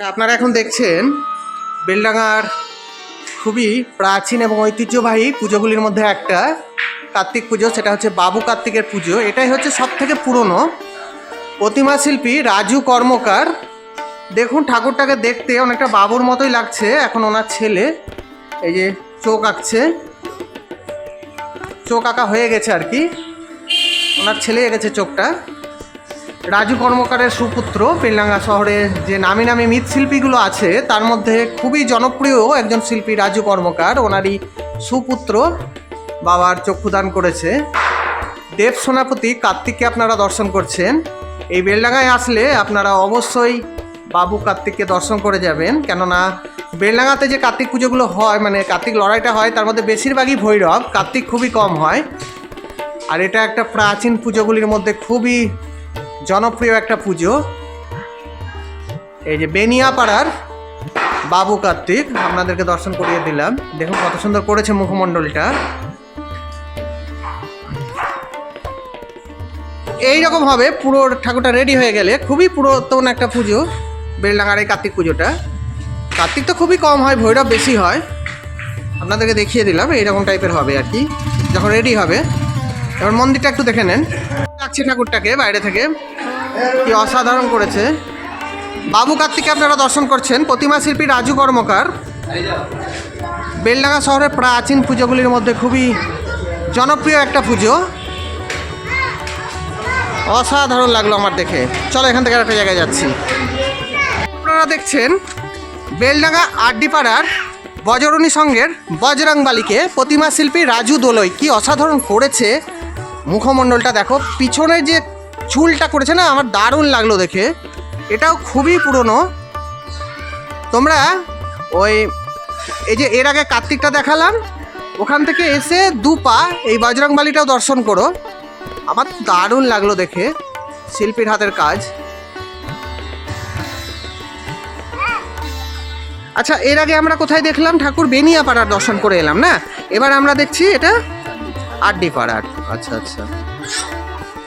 আপনারা এখন দেখছেন, বেলডাঙ্গার খুবই প্রাচীন এবং ঐতিহ্যবাহী পুজোগুলির মধ্যে একটা কার্তিক পুজো, সেটা হচ্ছে বাবু কার্তিকের পুজো। এটাই হচ্ছে সব থেকে পুরনো প্রতিমা শিল্পী রাজু কর্মকার। দেখুন, ঠাকুরটাকে দেখতে অনেকটা বাবুর মতোই লাগছে। এখন ওনার ছেলে এই যে চোখ আঁকছে। চোখ আঁকা হয়ে গেছে আর কি। ওনার ছেলে এঁকেছে চোখটা। রাজু কর্মকারের সুপুত্র পেলডাঙ্গা শহরে যে নামি নামি মৃৎশিল্পীগুলো আছে, তার মধ্যে খুবই জনপ্রিয় একজন শিল্পী রাজু কর্মকার। ওনারই সুপুত্র বাবার চক্ষুদান করেছে। দেব সেনাপতি কার্তিককে আপনারা দর্শন করছেন। এই বেলডাঙ্গায় আসলে আপনারা অবশ্যই বাবু কার্তিককে দর্শন করে যাবেন। কেননা বেলডাঙ্গাতে যে কার্তিক পুজোগুলো হয় মানে কার্তিক লড়াইটা হয়, তার মধ্যে বেশিরভাগই ভৈরব, কার্তিক খুবই কম হয়। আর এটা একটা প্রাচীন পুজোগুলির মধ্যে খুবই জনপ্রিয় একটা পুজো। এই যে বেনিয়াপাড়ার বাবু কার্তিক, আপনাদেরকে দর্শন করিয়ে দিলাম। দেখুন কত সুন্দর করেছে মুখমণ্ডলটা। হবে, পুরো ঠাকুরটা রেডি হয়ে গেলে। খুবই পুরাতন একটা পুজো, বেলডাঙ্গার এই কার্তিক পুজোটা। কার্তিক তো খুবই কম হয়, ভৈরব বেশি হয়। আপনাদেরকে দেখিয়ে দিলাম, এইরকম টাইপের হবে আর কি। যখন রেডি হবে, এবার মন্দিরটা একটু দেখে নেন। লাগছে ঠাকুরটাকে বাইরে থেকে। কি অসাধারণ করেছে। বাবু কার্তিককে আপনারা দর্শন করছেন, প্রতিমা শিল্পী রাজু কর্মকার। বেলডাঙ্গা শহরের প্রাচীন পুজোগুলির মধ্যে খুবই জনপ্রিয় একটা পুজো। অসাধারণ লাগল আমার দেখে। চলো এখান থেকে একটা জায়গায় যাচ্ছি। আপনারা দেখছেন বেলডাঙ্গা আড্ডিপাড়ার বজরণী সঙ্গের বজরং বালিকে প্রতিমা শিল্পী রাজু দোলই কি অসাধারণ করেছে। মুখমণ্ডলটা দেখো, পিছনে যে চুলটা করেছে না, আমার দারুণ লাগল দেখে। এটাও খুবই পুরনো। তোমরা ওই, এই যে এর আগে কার্তিকটা দেখালাম, ওখান থেকে এসে দু পা এই বজরং বালিটাও দর্শন করো। আমার দারুণ লাগল দেখে, শিল্পীর হাতের কাজ। আচ্ছা এর আগে আমরা কোথায় দেখলাম? ঠাকুর বেনিয়াপাড়ার দর্শন করে এলাম না? এবার আমরা দেখছি এটা আড্ডি পাড়ার। আচ্ছা আচ্ছা।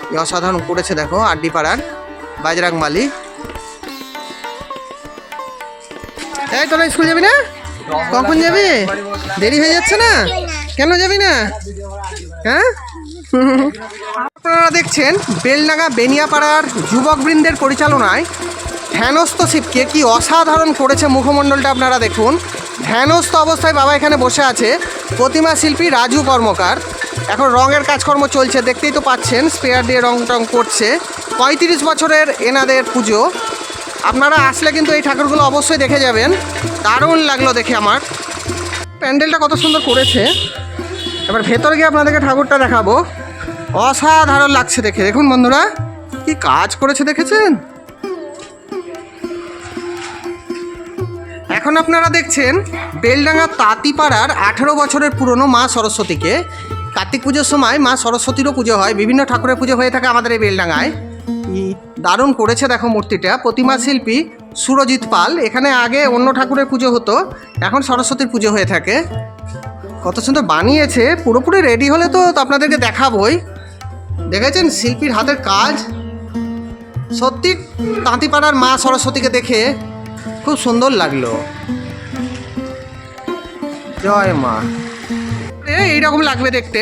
কি অসাধারণ করেছে দেখো আড্ডি পাড়ার। বাজরাং মালি। এই তোরা স্কুল যাবি না? কখন যাবি? দেরি হয়ে যাচ্ছে না? কেন যাবি না? হ্যাঁ? আপনারা দেখছেন বেলডাঙ্গা বেনিয়াপাড়ার যুবকবৃন্দের পরিচালনায় ধ্যানস্থ শিবকে কি অসাধারণ করেছে মুখমণ্ডলটা আপনারা দেখুন। ধ্যানস্থ অবস্থায় বাবা এখানে বসে আছে প্রতিমা শিল্পী রাজু কর্মকার। এখন রঙের কাজকর্ম চলছে, দেখতেই তো পাচ্ছেন স্পেয়ার দিয়ে রং টং করছে। পঁয়ত্রিশ বছরের এনাদের পুজো। আপনারা আসলে কিন্তু এই ঠাকুরগুলো অবশ্যই দেখে যাবেন। দারুণ লাগল দেখে আমার। প্যান্ডেলটা কত সুন্দর করেছে। এবার ভেতরে গিয়ে আপনাদেরকে ঠাকুরটা দেখাবো। অসাধারণ লাগছে দেখে। দেখুন বন্ধুরা, কি কাজ করেছে দেখেছেন? এখন আপনারা দেখছেন, বেলডাঙ্গা তাঁতিপাড়ার আঠেরো বছরের পুরনো মা সরস্বতীকে। কার্তিক পুজোর সময় মা সরস্বতীরও পুজো হয়, বিভিন্ন ঠাকুরের পুজো হয়ে থাকে আমাদের এই বেলডাঙায়। দারুণ করেছে দেখো মূর্তিটা, প্রতিমা শিল্পী সুরজিৎ পাল। এখানে আগে অন্য ঠাকুরের পুজো হতো, এখন সরস্বতীর পুজো হয়ে থাকে। কত সুন্দর বানিয়েছে, পুরোপুরি রেডি হলে তো আপনাদেরকে দেখাবই। দেখেছেন শিল্পীর হাতের কাজ? সত্যি তাঁতিপাড়ার মা সরস্বতীকে দেখে খুব সুন্দর লাগল। জয় মা। এ, এইরকম লাগবে দেখতে।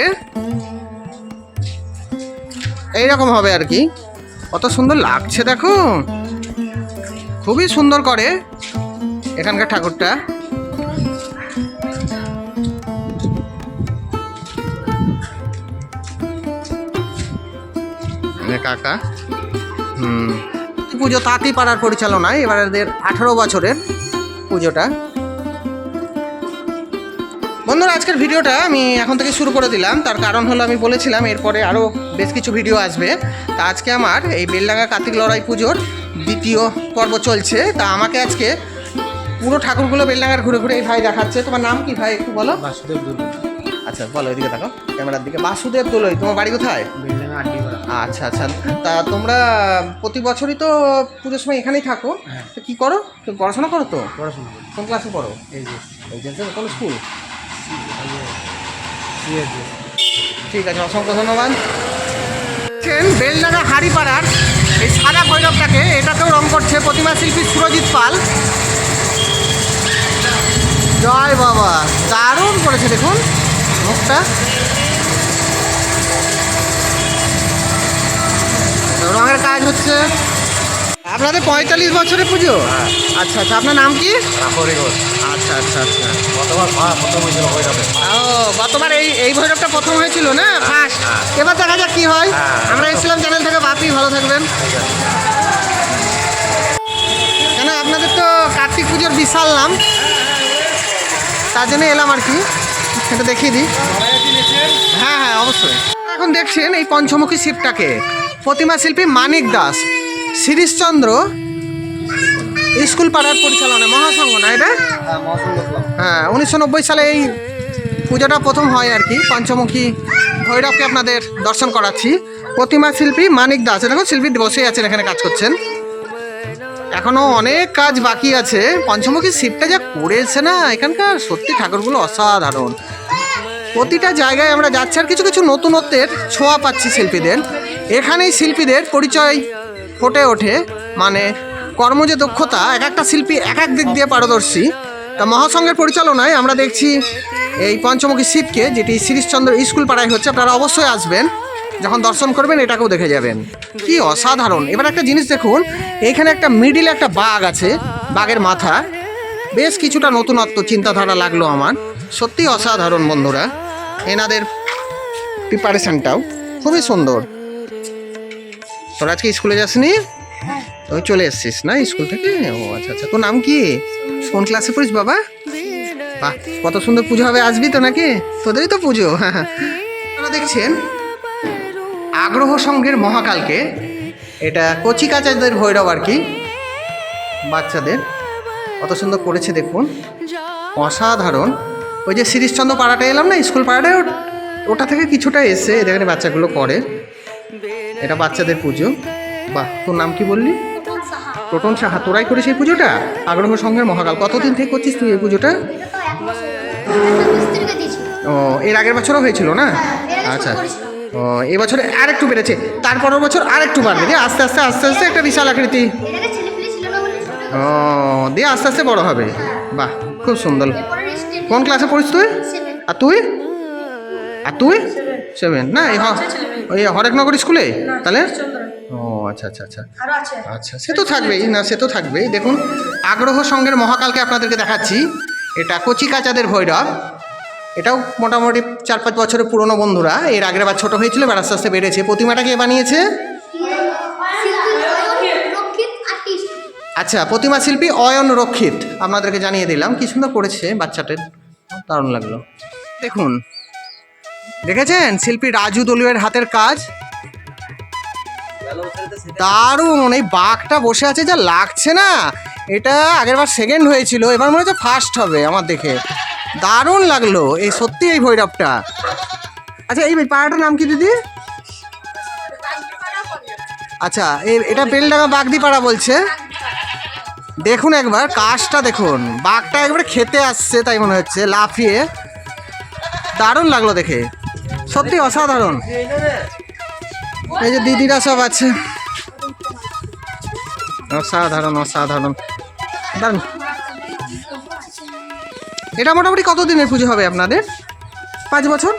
এইরকম হবে আর কি। কত সুন্দর লাগছে দেখো। খুবই সুন্দর করে এখানকার ঠাকুরটা। কাকা। হুম। পুজো তাঁতি পাড়ার পরিচালনায় এবার এদের আঠারো বছরের পুজোটা। বন্ধুরা আজকের ভিডিওটা আমি এখন থেকে শুরু করে দিলাম। তার কারণ হলো আমি বলেছিলাম এরপরে আরও বেশ কিছু ভিডিও আসবে। তা আজকে আমার এই বেলডাঙ্গা কার্তিক লড়াই পুজোর দ্বিতীয় পর্ব চলছে। তা আমাকে আজকে পুরো ঠাকুরগুলো বেলডাঙ্গার ঘুরে ঘুরে এই ভাই দেখাচ্ছে। তোমার নাম কি ভাই একটু বলো? বাসুদেব আচ্ছা বলো এদিকে দেখো ক্যামেরার দিকে। বাসুদেব দোলই তোমার বাড়ি কোথায়? আচ্ছা আচ্ছা। তা তোমরা প্রতি বছরই তো পুজোর সময় এখানেই থাকো। হ্যাঁ। তো কি করো? তুমি পড়াশোনা করো তো? পড়াশোনা কোন ক্লাসে পড়ো? এই যে। কোন স্কুল ঠিক আছে, অসংখ্য ধন্যবাদ। বেলডাঙ্গা হাড়িপাড়ার এই সাদা ভৈরবটাকে এটাতেও রং করছে প্রতিমা শিল্পী সুরজিৎ পাল। জয় বাবা, দারুণ করেছে দেখুন মুখটা। রঙের কাজ হচ্ছে আপনাদের পঁয়তাল্লিশ বছরের পুজো? আচ্ছা আচ্ছা আপনার নাম কি? আচ্ছা আচ্ছা আচ্ছা। ও গতবার এই এই ভৈরবটা প্রথম হয়েছিল না? ফার্স্ট। এবার দেখা যাক কি হয়। আমরা ইসলাম চ্যানেল থেকে বাপি ভালো থাকবেন। কেন আপনাদের তো কার্তিক পুজোর বিশাল নাম। তার জন্য এলাম আর কি। সেটা দেখিয়ে দিই। হ্যাঁ হ্যাঁ অবশ্যই। এখন দেখছেন এই পঞ্চমুখী শিবটাকে। প্রতিমা শিল্পী মানিক দাস। শিরিশচন্দ্র স্কুল পাড়ার পরিচালনা মহাসংঘ না এটা? হ্যাঁ উনিশশো নব্বই সালে এই পুজোটা প্রথম হয় আর কি পঞ্চমুখী ভৈরবকে আপনাদের দর্শন করাচ্ছি। প্রতিমা শিল্পী মানিক দাস দেখুন শিল্পী বসেই আছেন এখানে কাজ করছেন। এখনও অনেক কাজ বাকি আছে পঞ্চমুখী শিবটা যা করেছে না এখানকার সত্যি ঠাকুরগুলো অসাধারণ। প্রতিটা জায়গায় আমরা যাচ্ছি আর কিছু কিছু নতুনত্বের ছোঁয়া পাচ্ছি শিল্পীদের। এখানেই শিল্পীদের পরিচয় ফুটে ওঠে। মানে কর্ম যে দক্ষতা এক একটা শিল্পী এক এক দিক দিয়ে পারদর্শী। তা মহাসংঘের পরিচালনায় আমরা দেখছি এই পঞ্চমুখী শিবকে, যেটি শিরিশচন্দ্র স্কুল পাড়ায় হচ্ছে। আপনারা অবশ্যই আসবেন, যখন দর্শন করবেন, এটাকেও দেখে যাবেন। কি অসাধারণ! এবার একটা জিনিস দেখুন এইখানে একটা মিডিলে একটা বাঘ আছে, বাঘের মাথা। বেশ কিছুটা নতুনত্ব চিন্তাধারা লাগল আমার। সত্যি অসাধারণ বন্ধুরা। এনাদের প্রিপারেশনটাও খুবই সুন্দর। তোরা আজকে স্কুলে যাসনি? ওই চলে এসছিস না স্কুল থেকে? ও আচ্ছা আচ্ছা। তোর নাম কি? কোন ক্লাসে পড়িস বাবা? বাহ, কত সুন্দর পুজো হবে, আসবি তো নাকি? তোদেরই তো পুজো। আপনারা দেখছেন, আগ্রহ সংঘের মহাকালকে, এটা কচিকাচাদের ভৈরব আর কি, বাচ্চাদের। কত সুন্দর করেছে দেখুন। অসাধারণ। ওই যে শিরিশচন্দ্র পাড়াটা এলাম না, স্কুল পাড়াটায়, ওটা থেকে কিছুটা এসে এখানে বাচ্চাগুলো করে। এটা বাচ্চাদের পুজো। বাহ, তোর নাম কি বললি? টোটন সাহা, তোরাই করিস এই পুজোটা? আগ্রহ সংঘের মহাকাল। কতদিন থেকে করছিস তুই এই পুজোটা? ও, এর আগের বছরও হয়েছিল না? আচ্ছা। ও এবছরে আরেকটু বেড়েছে। তারপরের বছর আরেকটু বাড়বে। দিয়ে আস্তে আস্তে আস্তে আস্তে একটা বিশাল আকৃতি। ও দিয়ে আস্তে আস্তে বড় হবে। বাহ, খুব সুন্দর। কোন ক্লাসে পড়িস তুই? আর তুই? আর তুই? সেভেন না, এই হ- ওই হরেকনগর স্কুলে? তাহলে? ও আচ্ছা আচ্ছা আচ্ছা। আচ্ছা সে তো থাকবেই। না সে তো থাকবেই। দেখুন আগ্রহ সঙ্গের মহাকালকে আপনাদেরকে দেখাচ্ছি। এটা কচি কাচাদের ভৈরব। এটাও মোটামুটি চার পাঁচ বছরের পুরনো বন্ধুরা। এর আগের বার ছোটো হয়েছিল এবার আস্তে আস্তে বেড়েছে। প্রতিমাটা কে বানিয়েছে? আচ্ছা প্রতিমা শিল্পী অয়ন রক্ষিত। আপনাদেরকে জানিয়ে দিলাম। কি সুন্দর করেছে বাচ্চাটার। দারুণ লাগল। দেখুন দেখেছেন? শিল্পী রাজু দলীয়ের হাতের কাজ? দারুণ! এই বাঘটা বসে আছে যা লাগছে না। এটা আগেরবার সেকেন্ড হয়েছিল, এবার মনে হচ্ছে ফার্স্ট হবে আমার দেখে। দারুণ লাগল এই সত্যি এই ভৈরবটা। আচ্ছা এই পাড়াটার নাম কি দিদি? আচ্ছা এটা বেলডাঙ্গা বাগদি পাড়া বলছে। দেখুন একবার, কাজটা দেখুন। বাঘটা একবারে খেতে আসছে, তাই মনে হচ্ছে, লাফিয়ে। দারুণ লাগল দেখে। সত্যি অসাধারণ। এই যে দিদিরা সব আছে। অসাধারণ অসাধারণ। দারুণ। এটা মোটামুটি কত দিনের পুজো হবে আপনাদের? পাঁচ বছর?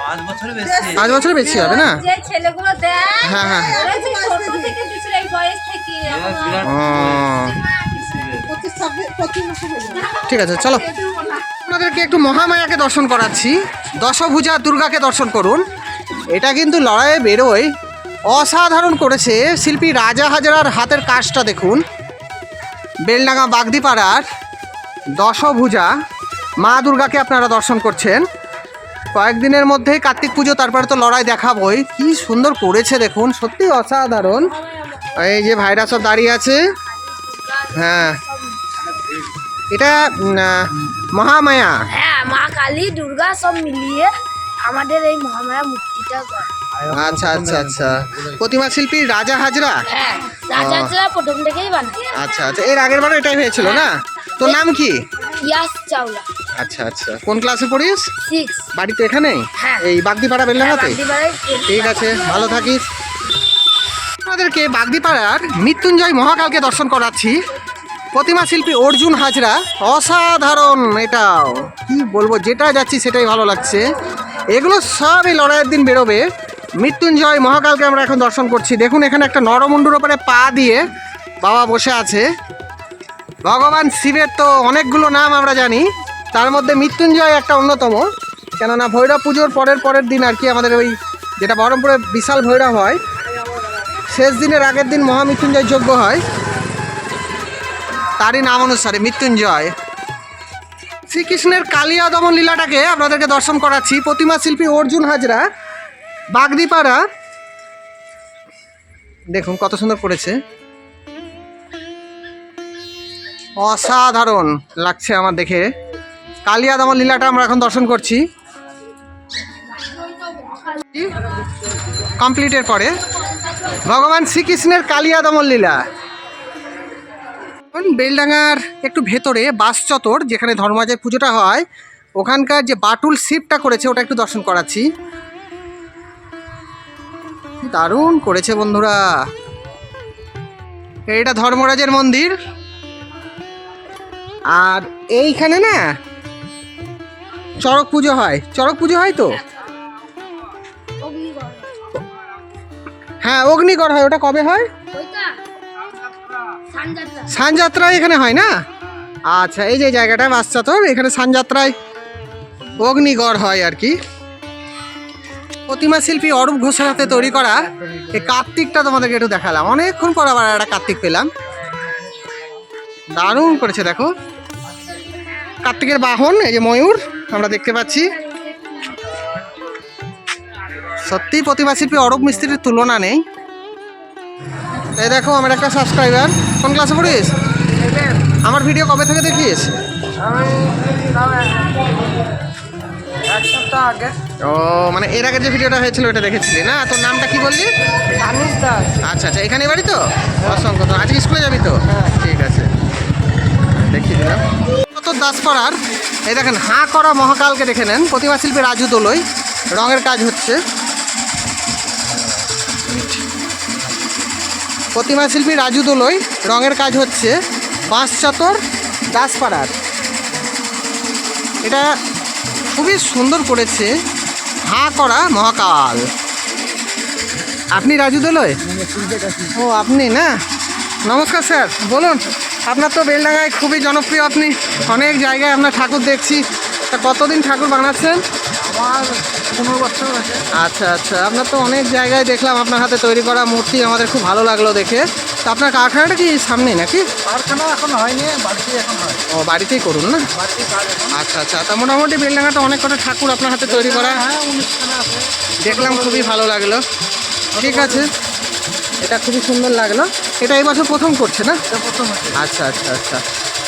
পাঁচ বছরের বেশি। পাঁচ বছরের বেশি হবে না? যে ছেলেগুলো দেয় হ্যাঁ, হ্যাঁ। ওরা যে ছোট থেকে দিছিল এই বয়স থেকে এরা বিরাট ও। ঠিক আছে চলো। আপনাদেরকে একটু মহামায়াকে দর্শন করাচ্ছি। দশভুজা দুর্গাকে দর্শন করুন। এটা কিন্তু লড়াইয়ে বেরোয়। অসাধারণ করেছে শিল্পী রাজা হাজারার হাতের কাজটা দেখুন। বেলডাঙ্গা বাগদিপাড়ার দশভুজা মা দুর্গাকে আপনারা দর্শন করছেন। কয়েকদিনের মধ্যেই কার্তিক পুজো, তারপরে তো লড়াই দেখাবই। কি সুন্দর করেছে দেখুন, সত্যি অসাধারণ। এই যে ভাইরা সব দাঁড়িয়ে আছে। হ্যাঁ। এটা মহামায়া। হ্যাঁ মা কালী দুর্গা সব মিলিয়ে আমাদের এই মহামায়া মূর্তিটা করে। আচ্ছা আচ্ছা আচ্ছা। প্রতিমা শিল্পী রাজা হাজরা? হ্যাঁ প্রথম থেকেই বানায়। আচ্ছা আচ্ছা। এর আগের বারও এটাই হয়েছিল না? তোর নাম কি? ইয়াস চাওলা। আচ্ছা আচ্ছা। কোন ক্লাসে পড়িস? সিক্স বাড়িতে এখানেই হ্যাঁ। এই বাগদিপাড়া বেলডাঙ্গাতে? বাগদিপাড়ায় ঠিক আছে ভালো থাকিস। আপনাদেরকে বাগদিপাড়ার মৃত্যুঞ্জয় মহাকালকে দর্শন করাচ্ছি। প্রতিমা শিল্পী অর্জুন হাজরা, অসাধারণ এটাও। কি বলব, যেটা যাচ্ছি সেটাই ভালো লাগছে। এগুলো সব এই লড়াইয়ের দিন বেরোবে। মৃত্যুঞ্জয় মহাকালকে আমরা এখন দর্শন করছি। দেখুন, এখানে একটা নরমুণ্ডুর ওপরে পা দিয়ে বাবা বসে আছে। ভগবান শিবের তো অনেকগুলো নাম আমরা জানি। তার মধ্যে মৃত্যুঞ্জয় একটা অন্যতম। কেননা ভৈরব পুজোর পরের পরের দিন আর কি আমাদের ওই যেটা বহরমপুরে বিশাল ভৈরব হয়, শেষ দিনের আগের দিন মহামৃত্যুঞ্জয় যজ্ঞ হয়। তারই নাম অনুসারে মৃত্যুঞ্জয়। শ্রীকৃষ্ণের কালিয়া দমন লীলাটাকে আপনাদেরকে দর্শন করাচ্ছি। প্রতিমা শিল্পী অর্জুন হাজরা, বাগদিপাড়া। দেখুন কত সুন্দর করেছে। অসাধারণ লাগছে আমার দেখে। কালিয়া দমন লীলাটা আমরা এখন দর্শন করছি। কমপ্লিটের পরে ভগবান শ্রীকৃষ্ণের কালিয়া দমন লীলা। বেলডাঙ্গার একটু ভেতরে বাস চত্বর যেখানে ধর্মাজের পুজোটা হয় ওখানকার যে বাটুল শিপটা করেছে ওটা একটু দর্শন করাচ্ছি। দারুণ করেছে বন্ধুরা। এটা ধর্মরাজের মন্দির। আর এইখানে না চড়ক পুজো হয়। চড়ক পুজো হয় তো? হ্যাঁ অগ্নিগড় হয়। ওটা কবে হয়? সানযাত্রায় এখানে হয় না? আচ্ছা এই যে জায়গাটা বাসচাতর এখানে সানযাত্রায় অগ্নিগড় হয় আর কি। প্রতিমা শিল্পী অরূপ ঘোষের হাতে তৈরি করা এই কার্তিকটা তোমাদেরকে একটু দেখালাম। অনেকক্ষণ পর আবার একটা কার্তিক পেলাম। দারুণ করেছে, দেখো। কার্তিকের বাহন, এই যে ময়ূর, আমরা দেখতে পাচ্ছি। সত্যি প্রতিমা শিল্পী অরূপ মিস্ত্রির তুলনা নেই। এই দেখো, আমার একটা সাবস্ক্রাইবার কোন ক্লাসে পড়িস? আমার ভিডিও কবে থেকে দেখিস? ও মানে এর আগে যে ভিডিওটা হয়েছিল ওটা দেখেছিলি না? তোর নামটা কি বললি? দাস। আচ্ছা আচ্ছা এখানে বাড়ি তো? অসংখ্য তো আজকে স্কুলে যাবি তো? ঠিক আছে। দেখিয়ে দিলাম। কত দাসপাড়ার এই দেখেন হাঁ করা মহাকালকে দেখে নেন। প্রতিমা শিল্পী রাজু দোলই। রঙের কাজ হচ্ছে। প্রতিমা শিল্পী রাজু দোলই, রঙের কাজ হচ্ছে বাঁশ চত্বর দাসপাড়ার এটা খুবই সুন্দর করেছে হাঁ করা মহাকাল। আপনি রাজু দোলই? ও, আপনি না? নমস্কার স্যার, বলুন, আপনার তো বেলডাঙ্গায় খুবই জনপ্রিয়, আপনি অনেক জায়গায় আপনার ঠাকুর দেখছি। তা কতদিন ঠাকুর বানাচ্ছেন? আমার পনেরো বছর আছে। আচ্ছা আচ্ছা। আপনার তো অনেক জায়গায় দেখলাম আপনার হাতে তৈরি করা মূর্তি আমাদের খুব ভালো লাগল দেখে। তো আপনার কারখানাটা কি সামনেই নাকি? কারখানা এখন হয়নি বাড়িতে এখন হয়। ও বাড়িতেই করুন না? আচ্ছা আচ্ছা। তা মোটামুটি বেলডাঙ্গাটা অনেক কটা ঠাকুর আপনার হাতে তৈরি করা? হ্যাঁ দেখলাম খুবই ভালো লাগল। ঠিক আছে। এটা খুবই সুন্দর লাগল। এটা এই বছর প্রথম করছে না? প্রথম আচ্ছা আচ্ছা আচ্ছা।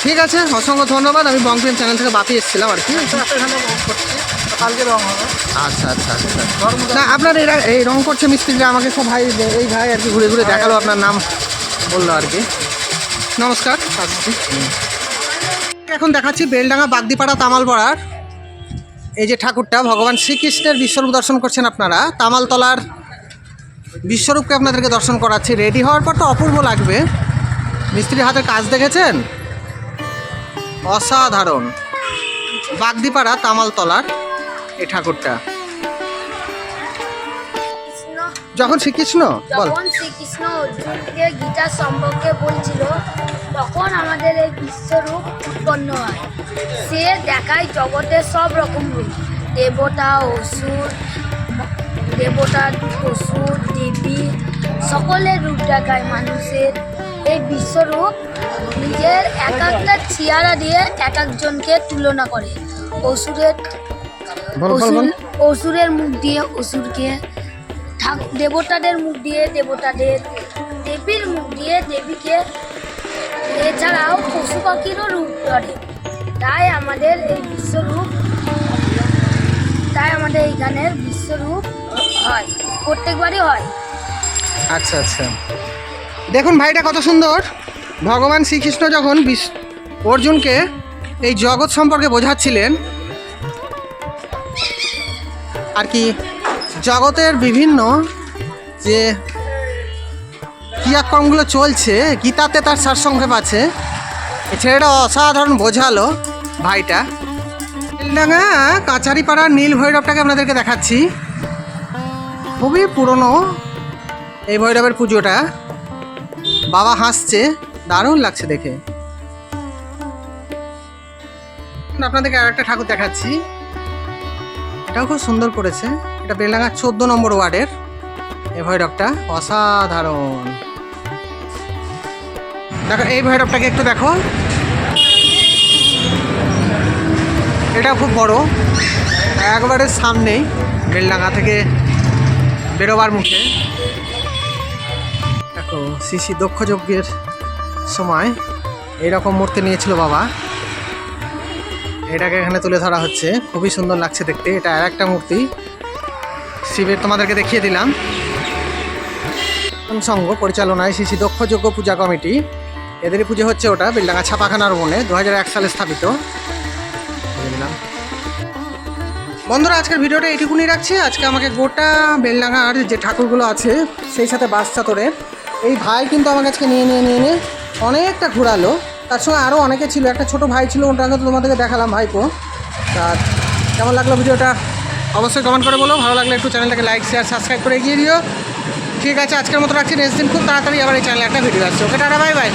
ঠিক আছে অসংখ্য ধন্যবাদ। আমি বংপ্রেম চ্যানেল থেকে বাপি এসেছিলাম আর কি। কালকে রং হবে। আচ্ছা আচ্ছা আচ্ছা। না আপনার এরা এই রং করছে মিস্ত্রিরা আমাকে সব ভাই এই ভাই আর কি ঘুরে ঘুরে দেখাল আপনার নাম বলল আর কি। নমস্কার। এখন দেখাচ্ছি বেলডাঙ্গা বাগদিপাড়া তামালপাড়ার এই যে ঠাকুরটা ভগবান শ্রীকৃষ্ণের বিশ্বরূপ দর্শন করছেন আপনারা। তামালতলার বিশ্বরূপকে আপনাদেরকে দর্শন করাচ্ছি। রেডি হওয়ার পর তো অপূর্ব লাগবে। মিস্ত্রির হাতের কাজ দেখেছেন? অসাধারণ। বাগদিপাড়া তামালতলার এই ঠাকুরটা। যখন শ্রীকৃষ্ণ বল। যখন শ্রীকৃষ্ণ অর্জুনকে গীতা সম্পর্কে বলছিল তখন আমাদের এই বিশ্বরূপ উৎপন্ন হয়। সে দেখায় জগতের সব রকম রূপ। দেবতা অসুর দেবতা অসুর দেবী সকলের রূপ দেখায় মানুষের। এই বিশ্বরূপ নিজের এক একটা চেয়ারা দিয়ে এক একজনকে তুলনা করে। অসুরের অসুরের মুখ দিয়ে অসুরকে দেবতাদের মুখ দিয়ে দেবতাদের দেবীর মুখ দিয়ে দেবীকে এছাড়াও পশু পাখিরও রূপ ধরে। তাই আমাদের এই বিশ্বরূপ তাই আমাদের এইখানের বিশ্বরূপ হয়। প্রত্যেকবারই হয়। আচ্ছা আচ্ছা। দেখুন ভাইটা কত সুন্দর। ভগবান শ্রীকৃষ্ণ যখন অর্জুনকে এই জগৎ সম্পর্কে বোঝাচ্ছিলেন আর কি জগতের বিভিন্ন যে ক্রিয়াক্রমগুলো চলছে, গীতাতে তার সারসংক্ষেপ আছে। ছেলেটা অসাধারণ বোঝালো ভাইটা। নীলডাঙ্গা কাছারিপাড়ার নীল ভৈরবটাকে আপনাদেরকে দেখাচ্ছি। খুবই পুরনো এই ভৈরবের পুজোটা। বাবা হাসছে, দারুণ লাগছে দেখে। আপনাদেরকে আর একটা ঠাকুর দেখাচ্ছি। এটাও খুব সুন্দর করেছে। এটা বেলডাঙ্গা চোদ্দ নম্বর ওয়ার্ডের। এই ভৈরবটা অসাধারণ। দেখো, এই ভৈরবটাকে একটু দেখো। এটা খুব বড়। একবারে সামনেই বেলডাঙ্গা থেকে বেরোবার মুখে। দেখো শিশি দক্ষ যজ্ঞের সময় এইরকম মূর্তি নিয়েছিল বাবা। এটাকে এখানে তুলে ধরা হচ্ছে। খুবই সুন্দর লাগছে দেখতে। এটা আর একটা মূর্তি। শিবের তোমাদেরকে দেখিয়ে দিলাম। সংঘ পরিচালনায় শিশি দক্ষযোগ্য পূজা কমিটি। এদেরই পুজো হচ্ছে ওটা, বিল্ডাঙ্গা ছাপাখানার বনে দু সালে স্থাপিত। বন্ধুরা, আজকের ভিডিওটা এইটুকুনি রাখছি। আজকে আমাকে গোটা বেলডাঙ্গার যে ঠাকুরগুলো আছে, সেই সাথে বাস চাতরের এই ভাই কিন্তু আমার কাছে নিয়ে নিয়ে নিয়ে নিয়ে অনেকটা ঘোরালো। তার সঙ্গে আরও অনেকে ছিল, একটা ছোট ভাই ছিল ওটাকে তো তোমাদেরকে দেখালাম ভাইপো। তা কেমন লাগল ভিডিওটা? অবশ্যই কমেন্ট করে বলো, ভালো লাগলে একটু চ্যানেলটাকে লাইক শেয়ার সাবস্ক্রাইব করে এগিয়ে দিও। ঠিক আছে, আজকের মতো রাখছি নেক্সট দিন খুব তাড়াতাড়ি আবার এই চ্যানেলে একটা ভিডিও আসছে। ওকে টাটা বাই বাই